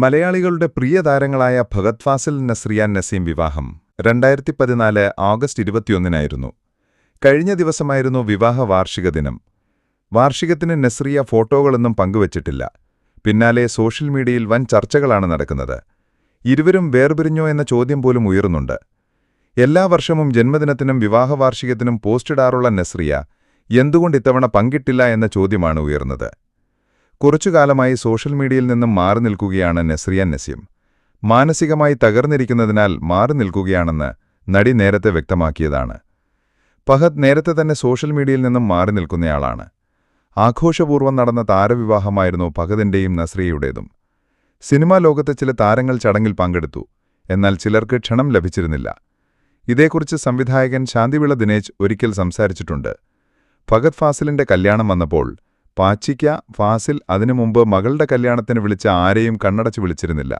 മലയാളികളുടെ പ്രിയ താരങ്ങളായ ഭഗത് ഫാസിൽ നസ്രിയാൻ നസീം വിവാഹം രണ്ടായിരത്തി പതിനാല് ഓഗസ്റ്റ് ഇരുപത്തിയൊന്നിനായിരുന്നു. കഴിഞ്ഞ ദിവസമായിരുന്നു വിവാഹ വാർഷിക ദിനം. വാർഷികത്തിന് നസ്രിയ ഫോട്ടോകളൊന്നും പങ്കുവച്ചിട്ടില്ല. പിന്നാലെ സോഷ്യൽ മീഡിയയിൽ വൻ ചർച്ചകളാണ് നടക്കുന്നത്. ഇരുവരും വേർപിരിഞ്ഞോ എന്ന ചോദ്യം പോലും ഉയരുന്നുണ്ട്. എല്ലാ വർഷവും ജന്മദിനത്തിനും വിവാഹ വാർഷികത്തിനും പോസ്റ്റിടാറുള്ള നസ്രിയ എന്തുകൊണ്ട് ഇത്തവണ പങ്കിട്ടില്ല എന്ന ചോദ്യമാണ് ഉയർന്നത്. കുറച്ചുകാലമായി സോഷ്യൽ മീഡിയയിൽ നിന്നും മാറി നിൽക്കുകയാണ് നസ്രിയാൻ നസീം. മാനസികമായി തകർന്നിരിക്കുന്നതിനാൽ മാറി നിൽക്കുകയാണെന്ന് നടി നേരത്തെ വ്യക്തമാക്കിയതാണ്. ഫഹദ് നേരത്തെ തന്നെ സോഷ്യൽ മീഡിയയിൽ നിന്നും മാറി നിൽക്കുന്നയാളാണ്. ആഘോഷപൂർവം നടന്ന താരവിവാഹമായിരുന്നു ഫഹദിന്റെയും നസ്രിയയുടേതും. സിനിമാ ലോകത്തെ ചില താരങ്ങൾ ചടങ്ങിൽ പങ്കെടുത്തു എന്നാൽ ചിലർക്ക് ക്ഷണം ലഭിച്ചിരുന്നില്ല. ഇതേക്കുറിച്ച് സംവിധായകൻ ശാന്തിവിള ദിനേശ് ഒരിക്കൽ സംസാരിച്ചിട്ടുണ്ട്. ഫഗത് ഫാസിലിന്റെ കല്യാണം വന്നപ്പോൾ പാച്ചിക്ക ഫാസിൽ അതിനു മുമ്പ് മകളുടെ കല്യാണത്തിന് വിളിച്ച ആരെയും കണ്ണടച്ച് വിളിച്ചിരുന്നില്ല.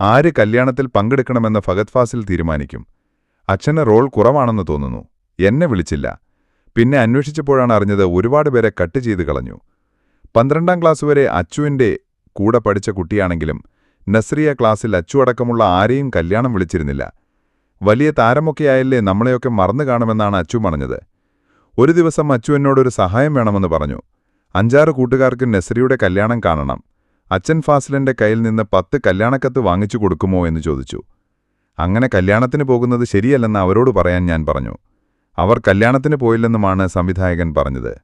ആര് കല്യാണത്തിൽ പങ്കെടുക്കണമെന്ന് ഫഗത് ഫാസിൽ തീരുമാനിക്കും. അച്ഛന് റോൾ കുറവാണെന്ന് തോന്നുന്നു. എന്നെ വിളിച്ചില്ല. പിന്നെ അന്വേഷിച്ചപ്പോഴാണ് അറിഞ്ഞത് ഒരുപാട് പേരെ കട്ട് ചെയ്ത് കളഞ്ഞു. പന്ത്രണ്ടാം ക്ലാസ് വരെ അച്ചുവിന്റെ കൂടെ പഠിച്ച കുട്ടിയാണെങ്കിലും നസ്രിയ ക്ലാസ്സിൽ അച്ചു അടക്കമുള്ള ആരെയും കല്യാണം വിളിച്ചിരുന്നില്ല. വലിയ താരമൊക്കെയായല്ലേ നമ്മളെയൊക്കെ മറന്നു കാണുമെന്നാണ് അച്ചു പറഞ്ഞത് ഒരു ദിവസം അച്ചു എന്നോടൊരു സഹായം വേണമെന്ന് പറഞ്ഞു. അഞ്ചാറ് കൂട്ടുകാർക്ക് നെസറിയുടെ കല്യാണം കാണണം. അച്ഛൻ ഫാസിലിന്റെ കയ്യിൽ നിന്ന് പത്ത് കല്യാണക്കത്ത് വാങ്ങിച്ചു കൊടുക്കുമോ എന്ന് ചോദിച്ചു. അങ്ങനെ കല്യാണത്തിന് പോകുന്നത് ശരിയല്ലെന്ന് അവരോട് പറയാൻ ഞാൻ പറഞ്ഞു. അവർ കല്യാണത്തിന് പോയില്ലെന്നുമാണ് സംവിധായകൻ പറഞ്ഞത്.